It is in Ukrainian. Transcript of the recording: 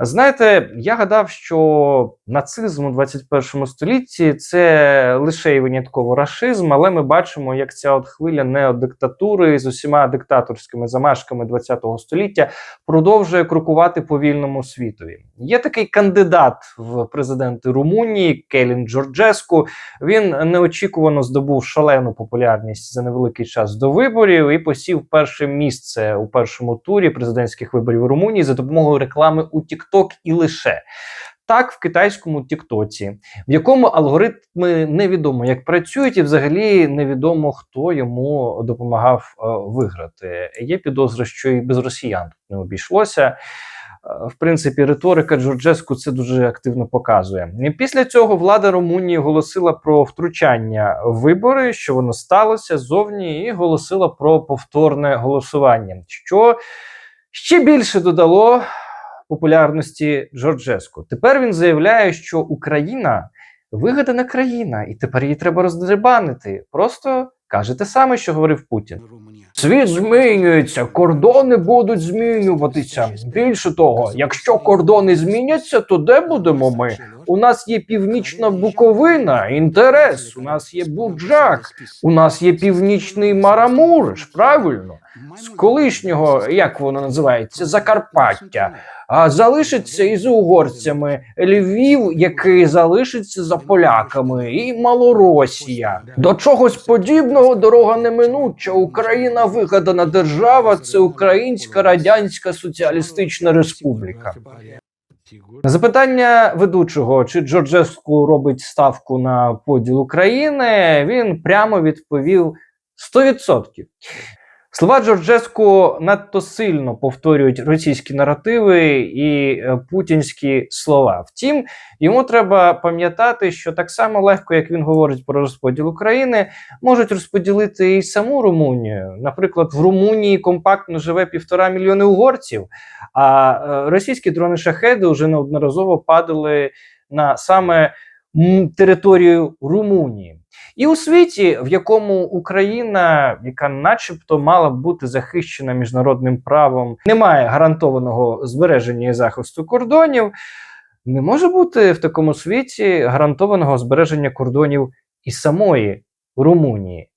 Знаєте, я гадав, що нацизм у 21 столітті це лише і винятково рашизм, але ми бачимо, як ця от хвиля неодиктатури з усіма диктаторськими замашками 20 століття продовжує крокувати по вільному світові. Є такий кандидат в президенти Румунії Келін Джорджеску. Він неочікувано здобув шалену популярність за невеликий час до виборів і посів перше місце у першому турі президентських виборів Румунії за допомогою реклами у TikTok і лише. Так, в китайському Тіктоці, в якому алгоритми невідомо як працюють, і взагалі невідомо хто йому допомагав е, виграти. Є підозра, що і без росіян тут не обійшлося. Е, В принципі, риторика Джорджеску це дуже активно показує. Після цього влада Румунії оголосила про втручання в вибори, що воно сталося зовні, і оголосила про повторне голосування, що ще більше додало популярності Джорджеску. Тепер він заявляє, що Україна вигадана країна, і тепер її треба роздерибанити. Просто каже те саме, що говорив Путін. Світ змінюється, кордони будуть змінюватися. Більше того, якщо кордони зміняться, то де будемо ми? У нас є північна Буковина, інтерес. У нас є Буджак, у нас є північний Марамуриш. Правильно, з колишнього, як воно називається, Закарпаття. А залишиться і з угорцями Львів, який залишиться за поляками, і Малоросія. До чогось подібного дорога неминуча. Україна вигадана держава. Це Українська Радянська Соціалістична Республіка. На запитання ведучого, чи Джорджеску робить ставку на поділ України, він прямо відповів 100%. Слова Джорджеску надто сильно повторюють російські наративи і е, путінські слова. Втім, йому треба пам'ятати, що так само легко, як він говорить про розподіл України, можуть розподілити і саму Румунію. Наприклад, в Румунії компактно живе півтора мільйони угорців, а е, російські дрони шахеди вже неодноразово падали на саме територію Румунії. І у світі, в якому Україна, яка начебто мала бути захищена міжнародним правом, не має гарантованого збереження і захисту кордонів, не може бути в такому світі гарантованого збереження кордонів і самої Румунії.